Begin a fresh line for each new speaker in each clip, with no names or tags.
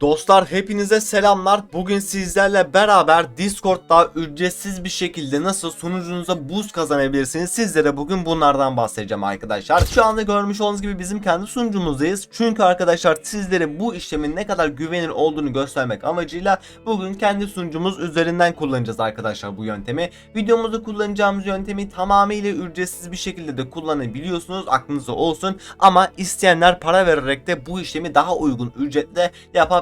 Dostlar hepinize selamlar. Bugün sizlerle beraber Discord'da ücretsiz bir şekilde nasıl sunucunuza boost kazanabilirsiniz sizlere bugün bunlardan bahsedeceğim arkadaşlar. Şu anda görmüş olduğunuz gibi bizim kendi sunucumuzdayız. Çünkü arkadaşlar sizlere bu işlemin ne kadar güvenilir olduğunu göstermek amacıyla bugün kendi sunucumuz üzerinden kullanacağız arkadaşlar bu yöntemi. Videomuzda kullanacağımız yöntemi tamamıyla ücretsiz bir şekilde de kullanabiliyorsunuz. Aklınızda olsun. Ama isteyenler para vererek de bu işlemi daha uygun ücretle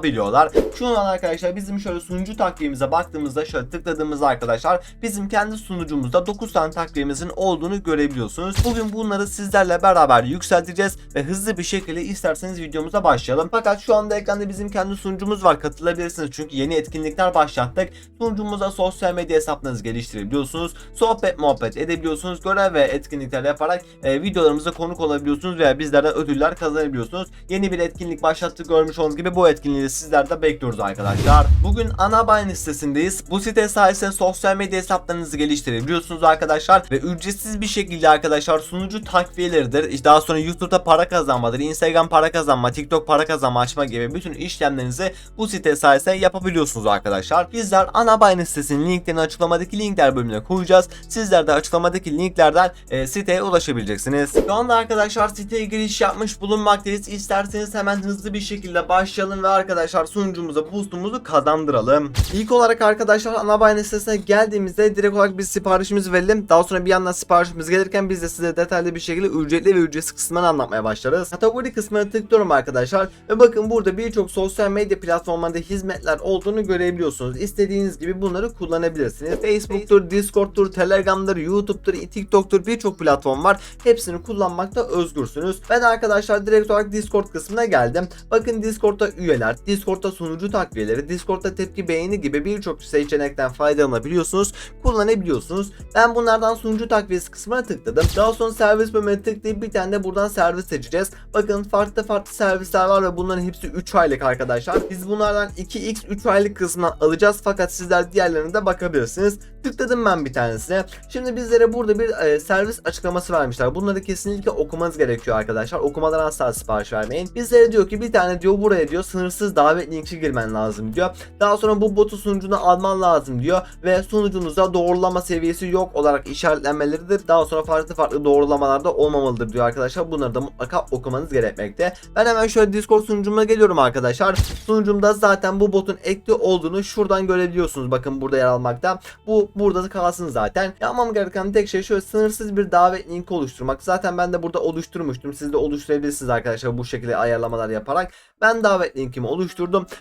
yapabiliyorlar. Şu an arkadaşlar bizim şöyle sunucu takviyemize baktığımızda şöyle tıkladığımızda arkadaşlar bizim kendi sunucumuzda 9 tane takviyemizin olduğunu görebiliyorsunuz. Bugün bunları sizlerle beraber yükselteceğiz ve hızlı bir şekilde isterseniz videomuza başlayalım. Fakat şu anda ekranda bizim kendi sunucumuz var. Katılabilirsiniz çünkü yeni etkinlikler başlattık. Sunucumuza sosyal medya hesaplarınızı geliştirebiliyorsunuz. Sohbet muhabbet edebiliyorsunuz. Görev ve etkinlikler yaparak e, videolarımıza konuk olabiliyorsunuz veya bizlerden ödüller kazanabiliyorsunuz. Yeni bir etkinlik başlattık görmüş olduğunuz gibi bu etkinliği sizler de bekliyoruz arkadaşlar. Bugün Anabayne sitesindeyiz. Bu site sayesinde sosyal medya hesaplarınızı geliştirebiliyorsunuz arkadaşlar ve ücretsiz bir şekilde arkadaşlar sunucu takviyeleridir. Daha sonra YouTube'da para kazanmadır, Instagram para kazanma, TikTok para kazanma açma gibi bütün işlemlerinizi bu site sayesinde yapabiliyorsunuz arkadaşlar. Bizler Anabayne sitesinin linklerini açıklamadaki linkler bölümüne koyacağız. Sizler de açıklamadaki linklerden e, siteye ulaşabileceksiniz. Şu anda arkadaşlar siteye giriş yapmış bulunmaktayız. İsterseniz hemen hızlı bir şekilde başlayalım ve arkadaşlar sunucumuza boostumuzu kazandıralım. İlk olarak arkadaşlar Anabayne sitesine geldiğimizde direkt olarak biz siparişimizi verelim. Daha sonra bir yandan siparişimiz gelirken biz de size detaylı bir şekilde ücretli ve ücretsiz kısmını anlatmaya başlarız. Kategori kısmına tıklıyorum arkadaşlar ve bakın burada birçok sosyal medya platformlarında hizmetler olduğunu görebiliyorsunuz. İstediğiniz gibi bunları kullanabilirsiniz. Facebook'tur, Discord'tur, Telegram'dır, YouTube'dur, TikTok'tur birçok platform var. Hepsini kullanmakta özgürsünüz. Ben arkadaşlar direkt olarak Discord kısmına geldim. Bakın Discord'da üyeler, Discord'da sunucu takviyeleri, Discord'da tepki beğeni gibi birçok seçenekten faydalanabiliyorsunuz, kullanabiliyorsunuz. Ben bunlardan sunucu takviyesi kısmına tıkladım. Daha sonra servis bölümüne tıklayıp bir tane de buradan servis seçeceğiz. Bakın farklı farklı servisler var ve bunların hepsi 3 aylık arkadaşlar. Biz bunlardan 2x 3 aylık kısmından alacağız fakat sizler diğerlerine de bakabilirsiniz. Tıkladım ben bir tanesine. Şimdi bizlere burada bir e, servis açıklaması vermişler. Bunları kesinlikle okumanız gerekiyor arkadaşlar. Okumadan asla sipariş vermeyin. Bizlere diyor ki bir tane diyor buraya diyor sınırsız davet linki girmen lazım diyor. Daha sonra bu botu sunucuna alman lazım diyor ve sunucunuzda doğrulama seviyesi yok olarak işaretlenmeleridir. Daha sonra farklı farklı doğrulamalarda olmamalıdır diyor arkadaşlar. Bunları da mutlaka okumanız gerekmekte. Ben hemen şöyle Discord sunucuma geliyorum arkadaşlar. Sunucumda zaten bu botun ekli olduğunu şuradan görebiliyorsunuz. Bakın burada yer almakta. Bu burada kalsın zaten. Yapmam gereken tek şey şöyle sınırsız bir davet linki oluşturmak. Zaten ben de burada oluşturmuştum. Siz de oluşturabilirsiniz arkadaşlar bu şekilde ayarlamalar yaparak. Ben davet linkimi oluşturdum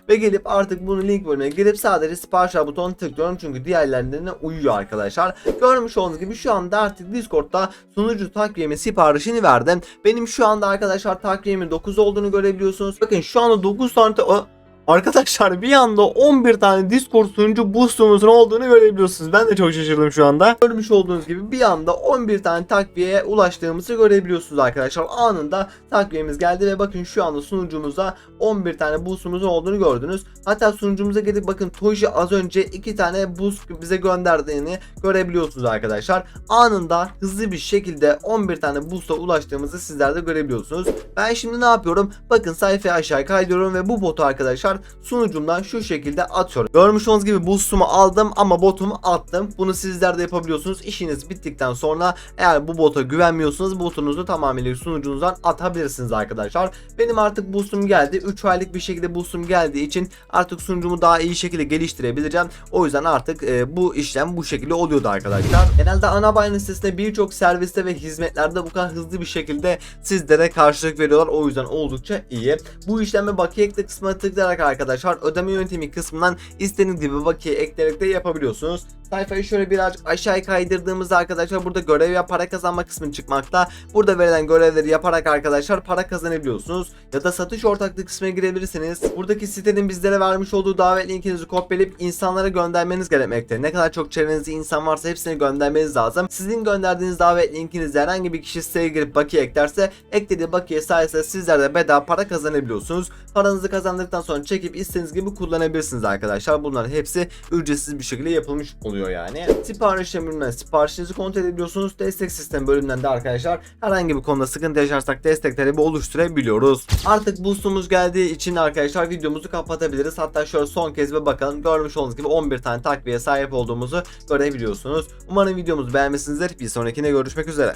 ve gelip artık bunu link bölümüne girip sadece sipariş butonuna tıklıyorum çünkü diğerlerine uyuyor arkadaşlar. Görmüş olduğunuz gibi şu anda artık Discord'da sunucu takviyemin siparişini verdim. Benim şu anda arkadaşlar takviyemin 9 olduğunu görebiliyorsunuz. Bakın şu anda 9 tane ta- Arkadaşlar bir anda 11 tane Discord sunucu boostumuzun olduğunu görebiliyorsunuz. Ben de çok şaşırdım şu anda. Görmüş olduğunuz gibi bir anda 11 tane takviyeye ulaştığımızı görebiliyorsunuz arkadaşlar. Anında takviyemiz geldi ve bakın şu anda sunucumuza 11 tane boostumuzun olduğunu gördünüz. Hatta sunucumuza gidip bakın Toji az önce 2 tane boost bize gönderdiğini görebiliyorsunuz arkadaşlar. Anında hızlı bir şekilde 11 tane boost'a ulaştığımızı sizler de görebiliyorsunuz. Ben şimdi ne yapıyorum? Bakın sayfayı aşağı kaydırıyorum ve bu botu arkadaşlar sunucumdan şu şekilde atıyorum. Görmüş olduğunuz gibi boost'umu aldım ama botumu attım. Bunu sizler de yapabiliyorsunuz. İşiniz bittikten sonra eğer bu bota güvenmiyorsanız botunuzu tamamıyla sunucunuzdan atabilirsiniz arkadaşlar. Benim artık boost'um geldi. 3 aylık bir şekilde boost'um geldiği için artık sunucumu daha iyi şekilde geliştirebileceğim. O yüzden artık e, bu işlem bu şekilde oluyordu arkadaşlar. Genelde ana bayram sitesinde birçok serviste ve hizmetlerde bu kadar hızlı bir şekilde sizlere karşılık veriyorlar. O yüzden oldukça iyi. Bu işlemi bakiye ekle kısmına tıklayarak arkadaşlar ödeme yöntemi kısmından istediğiniz gibi bakiye ekleyerek de yapabiliyorsunuz. Sayfayı şöyle birazcık aşağıya kaydırdığımızda arkadaşlar burada görev ya para kazanma kısmı çıkmakta. Burada verilen görevleri yaparak arkadaşlar para kazanabiliyorsunuz. Ya da satış ortaklığı kısmına girebilirsiniz. Buradaki sitenin bizlere vermiş olduğu davet linkinizi kopyalayıp insanlara göndermeniz gerekmekte. Ne kadar çok çevrenizde insan varsa hepsini göndermeniz lazım. Sizin gönderdiğiniz davet linkinizle herhangi bir kişi siteye girip bakiye eklerse eklediği bakiye sayesinde sizler de bedava para kazanabiliyorsunuz. Paranızı kazandıktan sonra çekip istediğiniz gibi kullanabilirsiniz arkadaşlar. Bunların hepsi ücretsiz bir şekilde yapılmış oluyor yani. Sipariş bölümünden siparişinizi kontrol edebiliyorsunuz. Destek sistem bölümünden de arkadaşlar herhangi bir konuda sıkıntı yaşarsak destek talebi oluşturabiliyoruz. Artık boostumuz geldiği için arkadaşlar videomuzu kapatabiliriz. Hatta şöyle son kez bir bakalım. Görmüş olduğunuz gibi 11 tane takviye sahip olduğumuzu görebiliyorsunuz. Umarım videomuzu beğenmişsinizdir. Bir sonrakine görüşmek üzere.